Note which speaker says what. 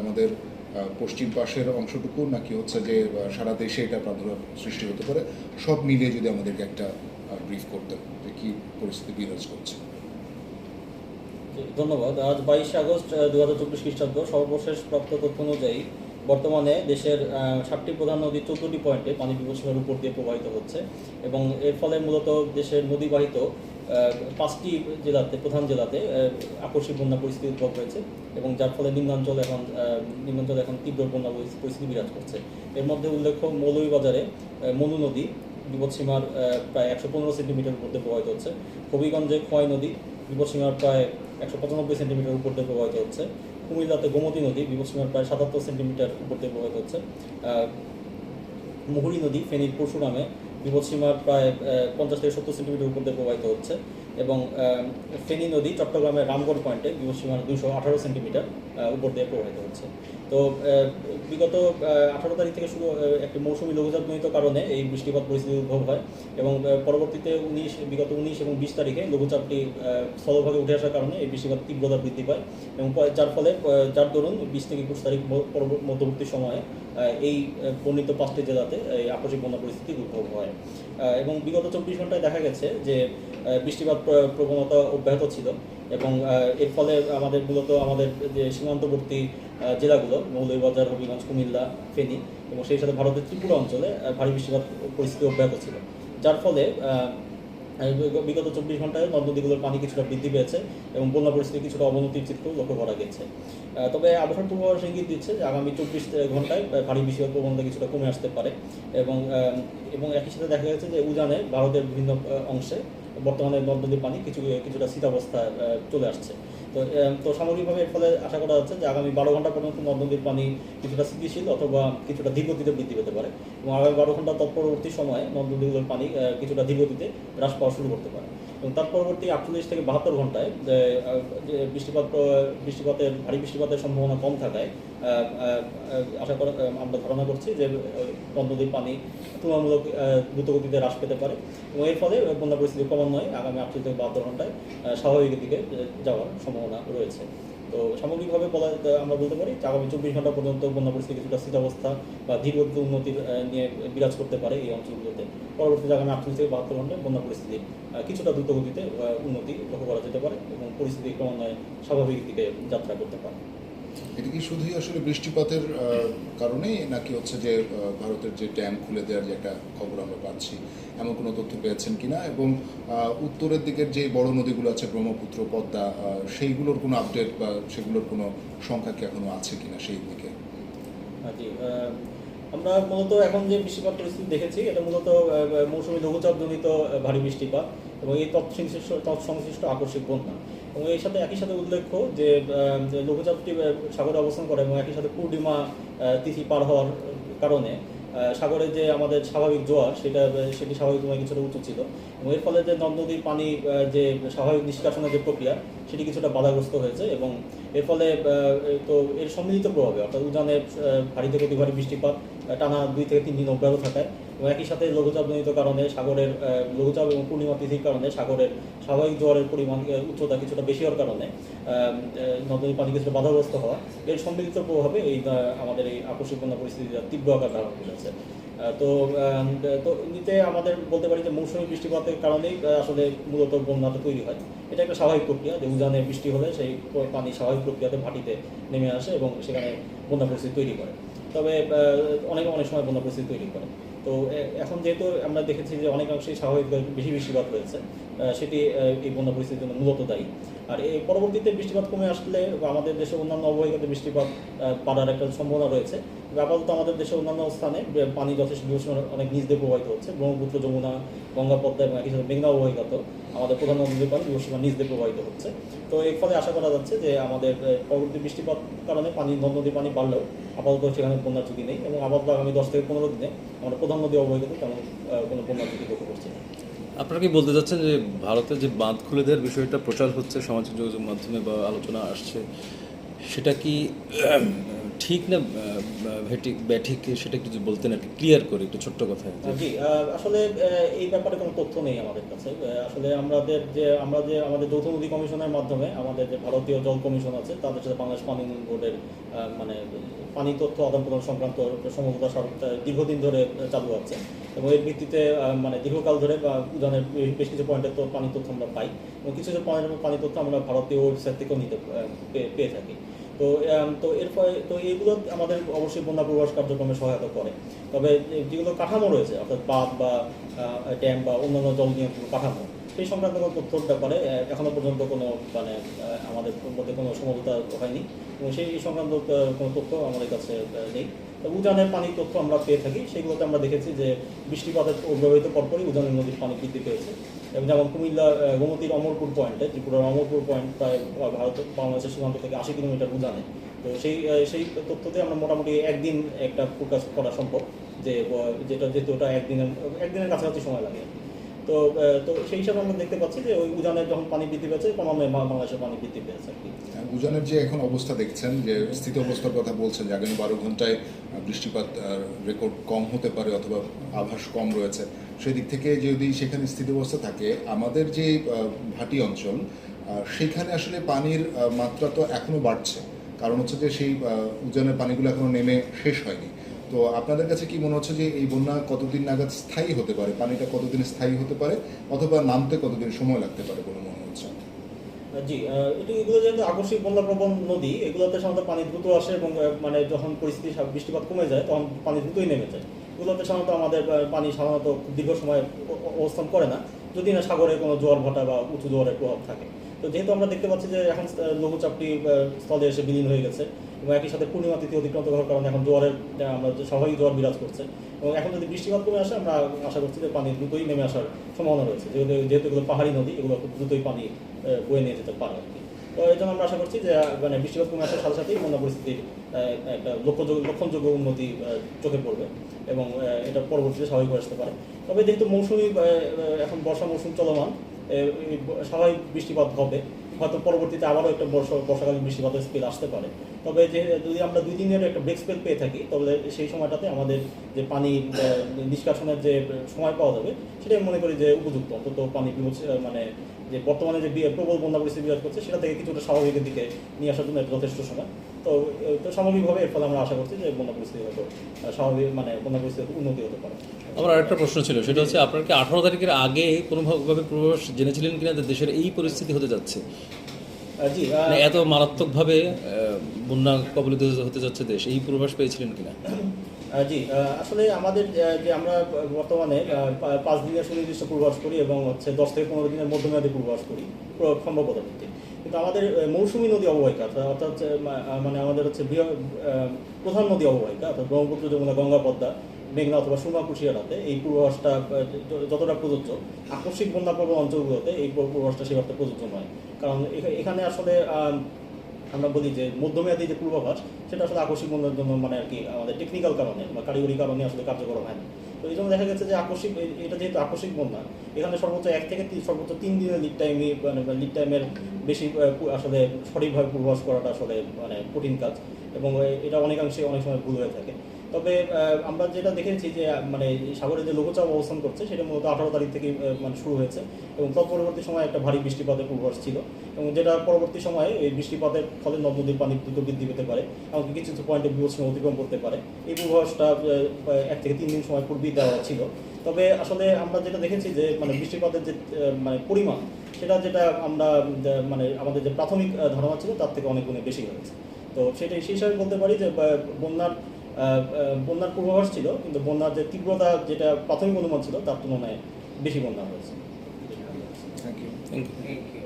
Speaker 1: আমাদের পশ্চিম পাশের অংশটুকু, নাকি হচ্ছে যে সারা দেশে এটা প্রাদুর্ভাব সৃষ্টি হতে পারে, সব মিলিয়ে যদি আমাদেরকে একটা ব্রিফ করতেন যে কি পরিস্থিতি বিরাজ করছে।
Speaker 2: ধন্যবাদ। আজ বাইশে আগস্ট দু হাজার চব্বিশ খ্রিস্টাব্দ, সর্বশেষ প্রাপ্ত তথ্য অনুযায়ী বর্তমানে দেশের ষাটটি প্রধান নদী চোদ্দটি পয়েন্টে পানি বিপদসীমার উপর দিয়ে প্রবাহিত হচ্ছে এবং এর ফলে মূলত দেশের নদীবাহিত পাঁচটি জেলাতে, প্রধান জেলাতে আকস্মিক বন্যা পরিস্থিতি উদ্ভব হয়েছে এবং যার ফলে নিম্নাঞ্চল এখন নিম্নাঞ্চল এখন তীব্র বন্যা পরিস্থিতি বিরাজ করছে। এর মধ্যে উল্লেখ্য মৌলভীবাজারে মনু নদী বিপদসীমার প্রায় একশো পনেরো সেন্টিমিটার উপর প্রবাহিত হচ্ছে। হবিগঞ্জে খোয়াই নদী বিপদসীমার প্রায় একশো পঁচানব্বই সেন্টিমিটার উপর দিয়ে প্রবাহিত হচ্ছে। কুমিল্লাতে গোমতী নদী বিপদসীমার প্রায় সাতাত্তর সেন্টিমিটার উপর দিয়ে প্রবাহিত হচ্ছে। মুহুরী নদী ফেনীর পরশুরামে বিপদসীমার প্রায় পঞ্চাশ থেকে সত্তর সেন্টিমিটার উপর দিয়ে প্রবাহিত হচ্ছে। এবং ফেনী নদী চট্টগ্রামের রামগড় পয়েন্টে বিপদসীমার দুশো আঠারো সেন্টিমিটার উপর দিয়ে প্রবাহিত হচ্ছে। তো বিগত আঠারো তারিখ থেকে শুরু একটি মৌসুমী লঘুচাপজনিত কারণে এই বৃষ্টিপাত পরিস্থিতি উদ্ভব হয় এবং পরবর্তীতে উনিশ, বিগত উনিশ এবং বিশ তারিখে লঘুচাপটি স্থলভাগে উঠে আসার কারণে এই বৃষ্টিপাত তীব্রতা বৃদ্ধি পায় এবং যার ফলে যার দরুন বিশ থেকে একুশ তারিখ মধ্যবর্তী সময়ে এই বর্ণিত পাঁচটি জেলাতে এই আকস্মিক বন্যা পরিস্থিতি উদ্ভব হয়। এবং বিগত চব্বিশ ঘন্টায় দেখা গেছে যে বৃষ্টিপাত প্রবণতা অব্যাহত ছিল এবং এর ফলে আমাদের মূলত আমাদের যে সীমান্তবর্তী জেলাগুলো, মৌলভীবাজার, হবিগঞ্জ, কুমিল্লা, ফেনী এবং সেই সাথে ভারতের ত্রিপুরা অঞ্চলে ভারী বৃষ্টিপাত পরিস্থিতি অব্যাহত ছিল। যার ফলে বিগত চব্বিশ ঘন্টায় নদ নদীগুলোর পানি কিছুটা বৃদ্ধি পেয়েছে এবং বন্যা পরিস্থিতি কিছুটা অবনতির চিত্র লক্ষ্য করা গেছে। তবে আবহাওয়ার পূর্বাভাস ইঙ্গিত দিচ্ছে যে আগামী চব্বিশ ঘন্টায় ভারী বৃষ্টিপাত প্রবণতা কিছুটা কমে আসতে পারে এবং এবং একই সাথে দেখা গেছে যে উজানে ভারতের বিভিন্ন অংশে বর্তমানে নদ নদীর পানি কিছু, কিছুটা শীতাবস্থায় চলে আসছে। তো তো সামগ্রিকভাবে এর ফলে আশা করা যাচ্ছে যে আগামী বারো ঘণ্টা পর্যন্ত নদ নদীর পানি কিছুটা স্থিতিশীল অথবা কিছুটা ধীরগতিতে বৃদ্ধি পেতে পারে এবং আগামী বারো ঘণ্টা তৎপরবর্তী সময়ে নদ নদীগুলোর পানি কিছুটা ধীরগতিতে হ্রাস পাওয়া শুরু করতে পারে। এবং তার পরবর্তী আটচল্লিশ থেকে বাহাত্তর ঘন্টায় বৃষ্টিপাত বৃষ্টিপাতের, ভারী বৃষ্টিপাতের সম্ভাবনা কম থাকায় আশা করা আমরা ধারণা করছি যে নদীর পানি তুলনামূলক দ্রুতগতিতে হ্রাস পেতে পারে এবং এর ফলে বন্যা পরিস্থিতি ক্রমান্বয়ে আগামী আটচল্লিশ থেকে বাহাত্তর ঘন্টায় স্বাভাবিকের দিকে যাওয়ার সম্ভাবনা রয়েছে। তো সামগ্রিকভাবে বলা, আমরা বলতে পারি আগামী চব্বিশ ঘণ্টা পর্যন্ত বন্যা পরিস্থিতি কিছুটা স্থিতাবস্থা বা ধীরগতিতে উন্নতির নিয়ে বিরাজ করতে পারে এই অঞ্চলগুলোতে। পরবর্তীতে আগামী আটচল্লিশ থেকে বাহাত্তর ঘন্টায় বন্যা পরিস্থিতি কিছুটা দ্রুতগতিতে আহ, উন্নতি লক্ষ্য করা যেতে পারে এবং পরিস্থিতি ক্রমান্বয়ে স্বাভাবিক দিকে যাত্রা করতে পারে।
Speaker 1: এটা কি শুধুই আসলে বৃষ্টিপাতের কারণেই নাকি হচ্ছে যে ভারতের যে ড্যাম খুলে দেওয়ার যে একটা খবর আমরা পাচ্ছি এমন কোনো তথ্য পেয়েছেন কিনা? এবং উত্তরের দিকের যে বড় নদীগুলো আছে ব্রহ্মপুত্র পদ্মা সেইগুলোর কোনো আপডেট বা সেগুলোর কোনো সংখ্যা কি এখনও আছে কিনা সেই দিকে?
Speaker 2: জি আমরা মূলত এখন যে বৃষ্টিপাত পরিস্থিতি দেখেছি এটা মূলত মৌসুমী লঘুচাপজনিত ভারী বৃষ্টিপাত এবং এই তৎসংশ্লিষ্ট তৎসংশ্লিষ্ট আকস্মিক বন্যা। এবং এর সাথে একই সাথে উল্লেখ্য যে লঘুচাপটি সাগরে অবস্থান করে এবং একই সাথে পূর্ণিমা তিথি পার হওয়ার কারণে সাগরে যে আমাদের স্বাভাবিক জোয়ার সেটা সেটি স্বাভাবিক তুলনায় কিছুটা উঁচু ছিল এবং এর ফলে যে নদ নদীর পানি যে স্বাভাবিক নিষ্কাশনের যে প্রক্রিয়া সেটি কিছুটা বাধাগ্রস্ত হয়েছে এবং এর ফলে তো এর সম্মিলিত প্রভাবে অর্থাৎ উজানে আহ, ভারী থেকে অতি ভারী বৃষ্টিপাত টানা দুই থেকে তিন দিন অব্যাহত থাকায় এবং একই সাথে লঘুচাপজনিত কারণে সাগরের লঘুচাপ এবং পূর্ণিমা তিথির কারণে সাগরের স্বাভাবিক জোয়ারের পরিমাণ উচ্চতা কিছুটা বেশি হওয়ার কারণে নদীর পানি কিছুটা বাধাগ্রস্ত হওয়া, এর সম্মিলিত প্রভাবে এই আমাদের এই আকস্মিক বন্যা পরিস্থিতিটা তীব্র আকার ধারণ করেছে। তো তো এমনিতে আমাদের বলতে পারি যে মৌসুমি বৃষ্টিপাতের কারণেই আসলে মূলত বন্যাটা তৈরি হয়। এটা একটা স্বাভাবিক প্রক্রিয়া যে উজানে বৃষ্টি হলে সেই পানি স্বাভাবিক প্রক্রিয়াতে ভাটিতে নেমে আসে এবং সেখানে বন্যা পরিস্থিতি তৈরি করে। তবে অনেকে, অনেক সময় বন্যা পরিস্থিতি তৈরি করে। তো এখন যেহেতু আমরা দেখেছি যে অনেকাংশেই স্বাভাবিক বেশি বৃষ্টিপাত হয়েছে সেটি এই বন্যা পরিস্থিতির জন্য মূলত দায়ী। আর এই পরবর্তীতে বৃষ্টিপাত কমে আসলে আমাদের দেশে অন্যান্য অববাহিকাতে বৃষ্টিপাত পাড়ার একটা সম্ভাবনা রয়েছে। আপাতত আমাদের দেশে অন্যান্য স্থানে পানি যথেষ্ট বিবেচনা অনেক নিচ দিয়ে প্রবাহিত হচ্ছে। ব্রহ্মপুত্র, যমুনা গঙ্গা পদ্মা এবং একই সাথে মেঘনা অববাহিকাতেও আমাদের প্রধান নদীর পানি বিবেচনা নিচ দিয়ে প্রবাহিত হচ্ছে। তো এর ফলে আশা করা যাচ্ছে যে আমাদের পরবর্তী বৃষ্টিপাত কারণে পানি, নদ পানি বাড়লেও আপাতত সেখানে বন্যার ঝুঁকি নেই এবং আপাতত আগামী দশ থেকে পনেরো দিনে আমরা প্রধান নদী অববাহিকাতে তেমন কোনো বন্যার ঝুঁকি লক্ষ্য করছি না।
Speaker 3: আপনারা কি বলতে চাচ্ছেন যে ভারতে যে বাঁধ খুলে দেওয়ার বিষয়টা প্রচার হচ্ছে সামাজিক যোগাযোগ মাধ্যমে বা আলোচনা আসছে, সেটা কি ঠিক না ভেটিক ব্যাঠিক সেটা যদি বলতেন আর কি ক্লিয়ার করে একটু ছোট্ট কথায় যে-
Speaker 2: জি আসলে এই ব্যাপারে কোনো তথ্য নেই আমাদের কাছে। আসলে আমাদের যে, আমরা যে, আমাদের যৌথ নদী কমিশনের মাধ্যমে আমাদের যে ভারতীয় জল কমিশন আছে, তাদের সাথে বাংলাদেশ পানি উন্নয়ন বোর্ডের মানে পানি তথ্য আদান প্রদান সংক্রান্ত সমঝোতা দীর্ঘদিন ধরে চালু আছে। এবং এর ভিত্তিতে মানে দীর্ঘকাল ধরে উদানের বেশ কিছু পয়েন্টের তো পানি তথ্য আমরা পাই। এবং কিছু কিছু পয়েন্টের পানি তথ্য আমরা ভারতীয় ওয়েবসাইট থেকেও নিতে পেয়ে থাকি। তো তো এর ফলে, তো এইগুলো আমাদের অবশ্যই বন্যা পূর্বাস কার্যক্রমে সহায়তা করে। তবে যেগুলো কাঠামো রয়েছে, অর্থাৎ বাঁধ বা ড্যাম বা অন্যান্য জল নিয়ন্ত্রণ কাঠামো, সেই সংক্রান্ত কোনো তথ্যর ব্যাপারে এখনও পর্যন্ত কোনো মানে আমাদের মধ্যে কোনো সমঝোতা হয়নি। এবং সেই সংক্রান্ত কোনো তথ্য আমাদের কাছে নেই। উজানের পানির তথ্য আমরা পেয়ে থাকি। সেগুলোতে আমরা দেখেছি যে বৃষ্টিপাতের ব্যবহৃত পরপরই উজানের নদীর পানি বৃদ্ধি পেয়েছে। যেমন কুমিল্লার গোমতির অমরপুর পয়েন্টে ত্রিপুরার অমরপুর পয়েন্ট প্রায় ভারত, বাংলাদেশের সীমান্ত থেকে আশি কিলোমিটার উদানে তো সেই সেই তথ্যতে আমরা মোটামুটি একদিন একটা ফোকাস করা সম্ভব যে যেটা, যেহেতু ওটা একদিনের একদিনের কাছাকাছি সময় লাগে। তো তো সেই হিসাবে আমরা দেখতে পাচ্ছি যে ওই উজানের যখন পানি বৃদ্ধি পেয়েছে, ক্রমান্বয়ে বাংলাদেশের পানি বৃদ্ধি পেয়েছে আর কি।
Speaker 1: উজানের যে এখন অবস্থা দেখছেন, যে স্থিত অবস্থার কথা বলছেন যে আগামী বারো ঘন্টায় বৃষ্টিপাত রেকর্ড কম হতে পারে অথবা আভাস কম রয়েছে। সেই দিক থেকে যদি সেখানে স্থিত অবস্থা থাকে, আমাদের যে ভাটি অঞ্চল সেখানে আসলে পানির মাত্রা তো এখনও বাড়ছে। কারণ হচ্ছে যে সেই উজানের পানিগুলো এখনও নেমে শেষ হয়নি। তো আপনাদের কাছে কি মনে হচ্ছে যে এই বন্যা কতদিন নাগাদ স্থায়ী হতে পারে? পানিটা কতদিন স্থায়ী হতে পারে? অথবা নামতে কতদিন সময় লাগতে পারে বলে মনে হচ্ছে?
Speaker 2: জি এটি এগুলো যেহেতু আকস্মিক বন্যাপ্রবণ নদী, এগুলোতে সাধারণত পানি দ্রুত আসে এবং মানে যখন পরিস্থিতি বৃষ্টিপাত কমে যায়, তখন পানি দ্রুতই নেমে যায়। এগুলোতে সাধারণত আমাদের পানি সাধারণত দীর্ঘ সময় অবস্থান করে না। যদি না সাগরে কোনো জোয়ার ভাটা বা উঁচু জোয়ারের প্রভাব থাকে। তো যেহেতু আমরা দেখতে পাচ্ছি যে এখন লঘুচাপটি স্থলে এসে বিলীন হয়ে গেছে এবং একই সাথে পূর্ণিমা তিথি অতিক্রান্ত হওয়ার কারণে এখন জোয়ারের আমরা স্বাভাবিক জোয়ার বিরাজ করছে। এবং এখন যদি বৃষ্টিপাত কমে আসে, আমরা আশা করছি যে পানি দ্রুতই নেমে আসার সম্ভাবনা রয়েছে। যেহেতু যেহেতু এগুলো পাহাড়ি নদী, এগুলো খুব দ্রুতই পানি বয়ে নিয়ে যেতে পারে তো এই জন্য আমরা আশা করছি যে মানে বৃষ্টিপাত কমে আসার সাথে সাথেই বন্যা পরিস্থিতির একটা লক্ষ্যযোগ্য লক্ষণযোগ্য উন্নতি চোখে পড়বে এবং এটা পরবর্তীতে স্বাভাবিক আসতে পারে। তবে যেহেতু মৌসুমি এখন বর্ষা মৌসুম চলমান স্বাভাবিক বৃষ্টিপাত হবে। হয়তো পরবর্তীতে আবারও একটা বর্ষা বর্ষাকালীন বৃষ্টিপাত স্পেল আসতে পারে। তবে যে যদি আমরা দুই দিনের একটা ব্রেক স্পেল পেয়ে থাকি, তবে সেই সময়টাতে আমাদের যে পানি নিষ্কাশনের যে সময় পাওয়া যাবে সেটা আমি মনে করি যে উপযুক্ত। অন্তত পানি মানে যে বর্তমানে যে প্রবল বন্যা পরিস্থিতি বিরাজ করছে সেটা থেকে কিছুটা স্বাভাবিকের দিকে নিয়ে আসার জন্য যথেষ্ট সময়। তো তো স্বাভাবিকভাবে এর ফলে আমরা আশা করছি যে বন্যা পরিস্থিতি হয়তো স্বাভাবিক মানে বন্যা পরিস্থিতি উন্নতি হতে পারে।
Speaker 3: আমার আরেকটা প্রশ্ন ছিল সেটা হচ্ছে আপনার কি আঠারো তারিখের আগে কোনোভাবে পূর্বাভাস জেনেছিলেন কিনা যে দেশের এই পরিস্থিতি হতে যাচ্ছে?
Speaker 2: জি
Speaker 3: মানে এত মারাত্মকভাবে বন্যা কবলিত হতে যাচ্ছে দেশ এই পূর্বাভাস পেয়েছিলেন কিনা?
Speaker 2: জি আসলে আমাদের যে আমরা বর্তমানে পাঁচ দিনের সুনির্দিষ্ট পূর্বাভাস করি এবং হচ্ছে দশ থেকে পনেরো দিনের মধ্যমেয়াদী পূর্বাভাস করি, পুরো, সম্ভাব্যতা ভিত্তিক কিন্তু আমাদের মৌসুমী নদী অববাহিকা, অর্থাৎ মানে আমাদের হচ্ছে প্রধান নদী অববাহিকা, অর্থাৎ ব্রহ্মপুত্র, যমুনা গঙ্গা পদ্মা মেঘনা অথবা সুরমা কুশিয়ারাতে এই য- যতটা প্রযোজ্য, আকস্মিক বন্যা প্রবণ অঞ্চলগুলোতে এই পূর্ব- পূর্বাভাসটা সেভাবে প্রযোজ্য নয়। কারণ এখা- এখানে আসলে আমরা বলি যে মধ্যমেয়াদী যে পূর্বাভাস, সেটা আসলে আকস্মিক মূল্যের জন্য মানে আর কি, আমাদের টেকনিক্যাল কারণে বা কারিগরি কারণে আসলে কার্যকর হয় না। তো এই জন্য দেখা গেছে যে আকস্মিক এটা যেহেতু আকস্মিক বন্যা, এখানে সর্বোচ্চ এক থেকে সর্বোচ্চ তিন দিনের লিড টাইমই মানে লিড টাইমের বেশি আসলে সঠিকভাবে পূর্বাভাস করাটা আসলে মানে কঠিন কাজ এবং এটা অনেকাংশে অনেক সময় ভুল হয়ে থাকে। তবে আমরা যেটা দেখেছি যে মানে সাগরে যে লঘুচাপ অবস্থান করছে, সেটা মূলত আঠারো তারিখ থেকে মানে শুরু হয়েছে এবং তৎপরবর্তী সময় একটা ভারী বৃষ্টিপাতের পূর্বাভাস ছিল এবং যেটা পরবর্তী সময়ে এই বৃষ্টিপাতের ফলে নদ নদীর পানি দ্রুত বৃদ্ধি পেতে পারে এমনকি কিছু কিছু পয়েন্টে বিপদ সীমা অতিক্রম করতে পারে। এই পূর্বাভাসটা এক থেকে তিন দিন সময় পূর্বেই দেওয়া ছিল। তবে আসলে আমরা যেটা দেখেছি যে মানে বৃষ্টিপাতের যে মানে পরিমাণ, সেটা যেটা আমরা মানে আমাদের যে প্রাথমিক ধারণা ছিল, তার থেকে অনেক গুণে বেশি হয়েছে। তো সেটাই সেই হিসাবে বলতে পারি যে বন্যার বন্যার পূর্বাভাস ছিল কিন্তু বন্যার যে তীব্রতা যেটা প্রাথমিক অনুমান ছিল তার তুলনায় বেশি বন্যা হয়েছে।
Speaker 1: Thank you